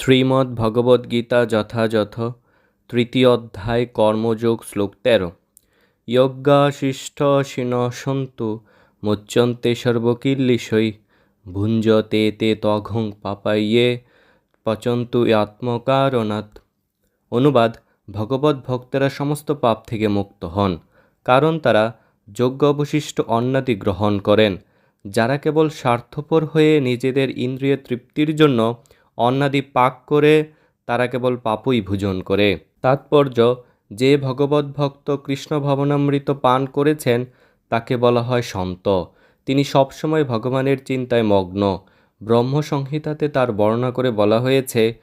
শ্রীমদ্ ভগবদ্গীতা যথাযথ, তৃতীয় অধ্যায়, কর্মযোগ, শ্লোক তেরো। যজ্ঞাশিষ্ঠশিন সন্তু মুচ্যন্তে সর্বকিল্লিশৈ, ভুঞ্জতে তে তঘং পাপাইয়ে পচন্তু আত্মকারণাৎ। অনুবাদ ভগবত ভক্তেরা সমস্ত পাপ থেকে মুক্ত হন, কারণ তারা যজ্ঞ অবশিষ্ট অন্নাদি গ্রহণ করেন, যারা কেবল স্বার্থপর হয়ে নিজেদের ইন্দ্রিয় তৃপ্তির জন্য অন্নাদি পাক করে তারা কেবল পাপই ভোজন করে। তাৎপর্য, যে ভগবত ভক্ত কৃষ্ণ ভবনামৃত পান করেছেন, তাকে বলা হয় সন্ত। তিনি সবসময় ভগবানের চিন্তায় মগ্ন। ব্রহ্মসংহিতাতে তার বর্ণনা করে বলা হয়েছে,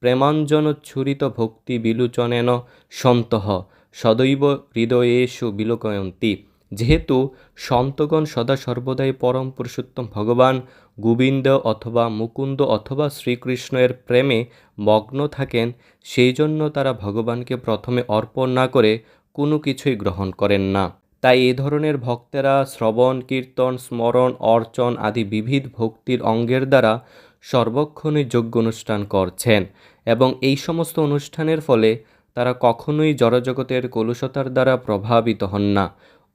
প্রেমাঞ্জনোচ্ছুরিত ভক্তি বিলুচনেন সন্তঃ, সদৈব হৃদয়েষু বিলোকয়ন্তী। যেহেতু সন্তগণ সদা সর্বদাই পরম পুরুষোত্তম ভগবান, গোবিন্দ অথবা মুকুন্দ অথবা শ্রীকৃষ্ণের প্রেমে মগ্ন থাকেন, সেই জন্য তারা ভগবানকে প্রথমে অর্পণ না করে কোনো কিছুই গ্রহণ করেন না। তাই এ ধরনের ভক্তেরা শ্রবণ, কীর্তন, স্মরণ, অর্চন আদি বিবিধ ভক্তির অঙ্গের দ্বারা সর্বক্ষণই যোগ্য অনুষ্ঠান করছেন এবং এই সমস্ত অনুষ্ঠানের ফলে তারা কখনোই জড়জগতের কলুষতার দ্বারা প্রভাবিত হন না।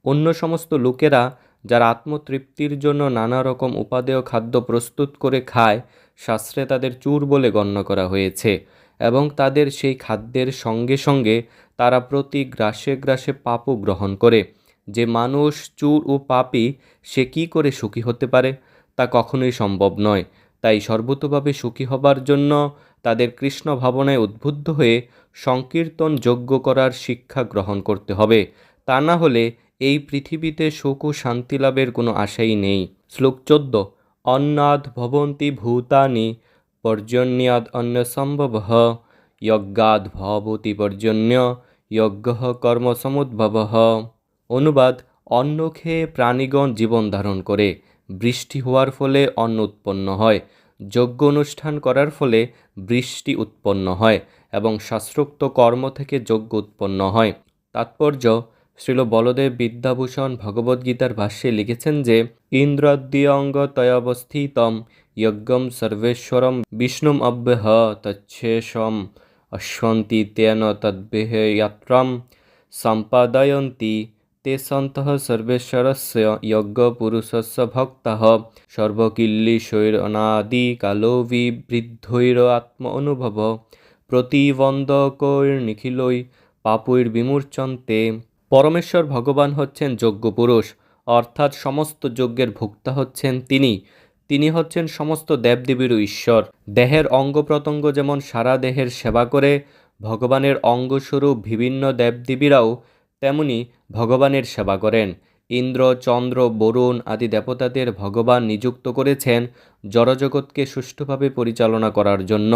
অন্য সমস্ত লোকেরা যারা আত্মতৃপ্তির জন্য নানা রকম উপাদেয় খাদ্য প্রস্তুত করে খায়, শাস্ত্রে তাদের চুর বলে গণ্য করা হয়েছে এবং তাদের সেই খাদ্যের সঙ্গে সঙ্গে তারা প্রতি গ্রাসে গ্রাসে পাপও গ্রহণ করে। যে মানুষ চুর ও পাপি, সে কি করে সুখী হতে পারে? তা কখনোই সম্ভব নয়। তাই সর্বতভাবে সুখী হবার জন্য তাদের কৃষ্ণ ভাবনায় উদ্বুদ্ধ হয়ে সংকীর্তন যোগ্য করার শিক্ষা গ্রহণ করতে হবে। তা না হলে এই পৃথিবীতে সুখ ও শান্তি লাভের কোনো আশাই নেই। শ্লোক চোদ্দ, অন্নাদ ভবন্তি ভূতানি পর্জন্যাদ অন্য সম্ভব। যজ্ঞাদ ভবতি পর্জন্য, যজ্ঞ কর্ম সমুদ্ভব। অনুবাদ, অন্ন খেয়ে প্রাণীগণ জীবন ধারণ করে, বৃষ্টি হওয়ার ফলে অন্ন উৎপন্ন হয়, যজ্ঞ অনুষ্ঠান করার ফলে বৃষ্টি উৎপন্ন হয় এবং শাস্ত্রোক্ত কর্ম থেকে যজ্ঞ উৎপন্ন হয়। তাৎপর্য শ্রীল বলদেব বিদ্যাভূষণ ভগবদ্গীতার ভাষ্যে লিখেছেন যে ইন্দ্রদ্যঙ্গ তয়াবস্থিতম যজ্ঞম সর্বেশ্বরম বিষ্ণুম অব্যহ তচ্ছেষম অশ্বন্তি তেন তদ্বেহয়াত্রম সম্পাদয়ন্তি তে সন্ত সর্বেশ্বরস্য যজ্ঞ পুরুষস্য ভক্ত সর্বকিল্লিশৈরনাদি কালো বিবৃদ্ধৈর আত্ম অনুভব প্রতিবন্ধকৈর্নিখিলৈ পাপৈর্বিমূর্চন্তে পরমেশ্বর ভগবান হচ্ছেন যজ্ঞ পুরুষ, অর্থাৎ সমস্ত যজ্ঞের ভোক্তা হচ্ছেন তিনি। তিনি হচ্ছেন সমস্ত দেবদেবীরও ঈশ্বর। দেহের অঙ্গ প্রত্যঙ্গ যেমন সারা দেহের সেবা করে, ভগবানের অঙ্গস্বরূপ বিভিন্ন দেবদেবীরাও তেমনি ভগবানের সেবা করেন। ইন্দ্র, চন্দ্র, বরুণ আদি দেবতাদের ভগবান নিযুক্ত করেছেন জড়জগৎকে সুষ্ঠুভাবে পরিচালনা করার জন্য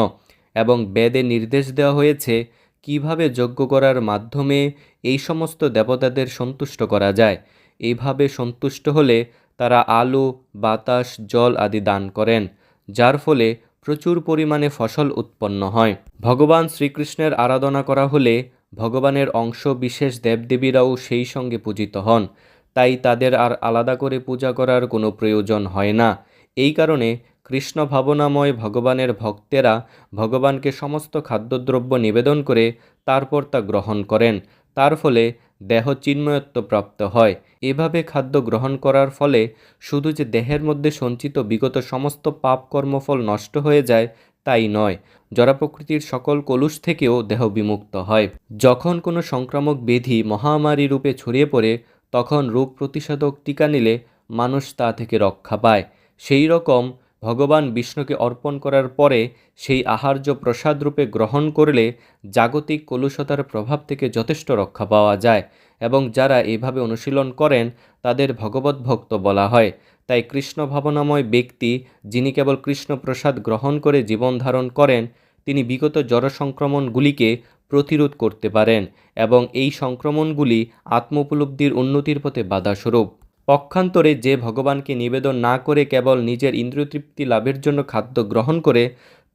এবং বেদে নির্দেশ দেওয়া হয়েছে কীভাবে যজ্ঞ করার মাধ্যমে এই সমস্ত দেবতাদের সন্তুষ্ট করা যায়? এইভাবে সন্তুষ্ট হলে তারা আলো, বাতাস, জল আদি দান করেন, যার ফলে প্রচুর পরিমাণে ফসল উৎপন্ন হয়। ভগবান শ্রীকৃষ্ণের আরাধনা করা হলে ভগবানের অংশ বিশেষ দেবদেবীরাও সেই সঙ্গে পূজিত হন। তাই তাদের আর আলাদা করে পূজা করার কোনো প্রয়োজন হয় না। এই কারণে কৃষ্ণ ভাবনাময় ভগবানের ভক্তেরা ভগবানকে সমস্ত খাদ্যদ্রব্য নিবেদন করে তারপর তা গ্রহণ করেন। তার ফলে দেহ চিন্ময়ত্ব প্রাপ্ত হয়। এভাবে খাদ্য গ্রহণ করার ফলে শুধু যে দেহের মধ্যে সঞ্চিত বিগত সমস্ত পাপ কর্মফল নষ্ট হয়ে যায়, তাই নয়। জড়া প্রকৃতির সকল কলুষ থেকেও দেহ বিমুক্ত হয়। যখন কোনো সংক্রামক বেধি মহামারী রূপে ছড়িয়ে পড়ে, তখন রোগ প্রতিষেধক টিকা নিলে মানুষ তা থেকে রক্ষা পায়। সেই রকম ভগবান বিষ্ণুকে অর্পণ করার পরে সেই আহার্য প্রসাদ রূপে গ্রহণ করলে জাগতিক কলুষতার প্রভাব থেকে যথেষ্ট রক্ষা পাওয়া যায় এবং যারা এভাবে অনুশীলন করেন, তাদের ভগবত ভক্ত বলা হয়। তাই কৃষ্ণ ভাবনাময় ব্যক্তি, যিনি কেবল কৃষ্ণ প্রসাদ গ্রহণ করে জীবন ধারণ করেন, তিনি বিগত জড় সংক্রমণগুলিকে প্রতিরোধ করতে পারেন এবং এই সংক্রমণগুলি আত্মোপলব্ধির উন্নতির পথে বাধাস্বরূপ। পক্ষান্তরে যে ভগবানকে নিবেদন না করে কেবল নিজের ইন্দ্রিয়তৃপ্তি লাভের জন্য খাদ্য গ্রহণ করে,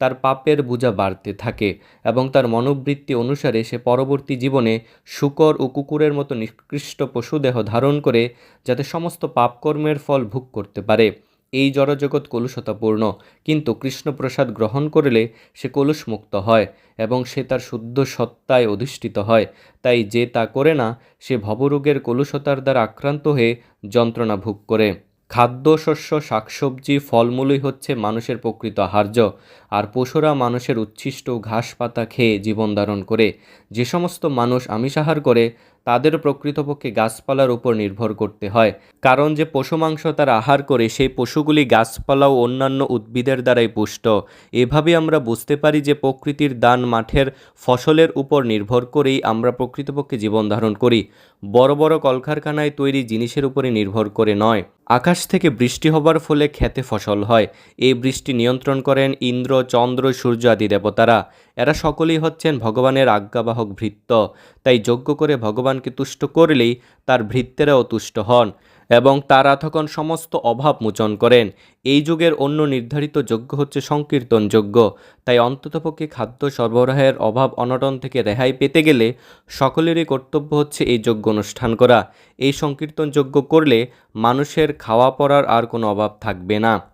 তার পাপের বোঝা বাড়তে থাকে এবং তার মনোবৃত্তি অনুসারে সে পরবর্তী জীবনে শুকর ও কুকুরের মতো নিকৃষ্ট পশুদেহ ধারণ করে, যাতে সমস্ত পাপকর্মের ফল ভোগ করতে পারে। এই জড়জগৎ কলুষতাপূর্ণ, কিন্তু কৃষ্ণপ্রসাদ গ্রহণ করলে সে কলুষমুক্ত হয় এবং সে তার শুদ্ধ সত্তায় অধিষ্ঠিত হয়। তাই যে তা করে না, সে ভবরোগের কলুষতার দ্বারা আক্রান্ত হয়ে যন্ত্রণা ভোগ করে। খাদ্য শস্য, শাকসবজি, ফলমূলই হচ্ছে মানুষের প্রকৃত আহার্য। আর পশুরা মানুষের উচ্ছিষ্ট ঘাস পাতা খেয়ে জীবন ধারণ করে। যে সমস্ত মানুষ আমিষাহার করে, তাদের প্রকৃতপক্ষে গাছপালার উপর নির্ভর করতে হয়। কারণ যে পশু মাংস তারা আহার করে, সেই পশুগুলি গাছপালা ও অন্যান্য উদ্ভিদের দ্বারাই পুষ্ট। এভাবে আমরা বুঝতে পারি যে প্রকৃতির দান মাঠের ফসলের উপর নির্ভর করেই আমরা প্রকৃতপক্ষে জীবন ধারণ করি। বড় বড় কলকারখানায় তৈরি জিনিসের উপরে নির্ভর করে নয়। আকাশ থেকে বৃষ্টি হবার ফলে খেতে ফসল হয়। এই বৃষ্টি নিয়ন্ত্রণ করেন ইন্দ্র চন্দ্র, সূর্য আদি দেবতারা। এরা সকলেই হচ্ছেন ভগবানের আজ্ঞাবাহক ভৃত্য। তাই যজ্ঞ করে ভগবানকে তুষ্ট করলেই তার ভৃত্যেরাও তুষ্ট হন এবং তারা তখন সমস্ত অভাব মোচন করেন। এই যুগের অন্য নির্ধারিত যজ্ঞ হচ্ছে সংকীর্তন যজ্ঞ। তাই অন্ততপক্ষে খাদ্য সরবরাহের অভাব অনটন থেকে রেহাই পেতে গেলে সকলেরই কর্তব্য হচ্ছে এই যজ্ঞ অনুষ্ঠান করা। এই সংকীর্তন যজ্ঞ করলে মানুষের খাওয়া পড়ার আর কোনো অভাব থাকবে না।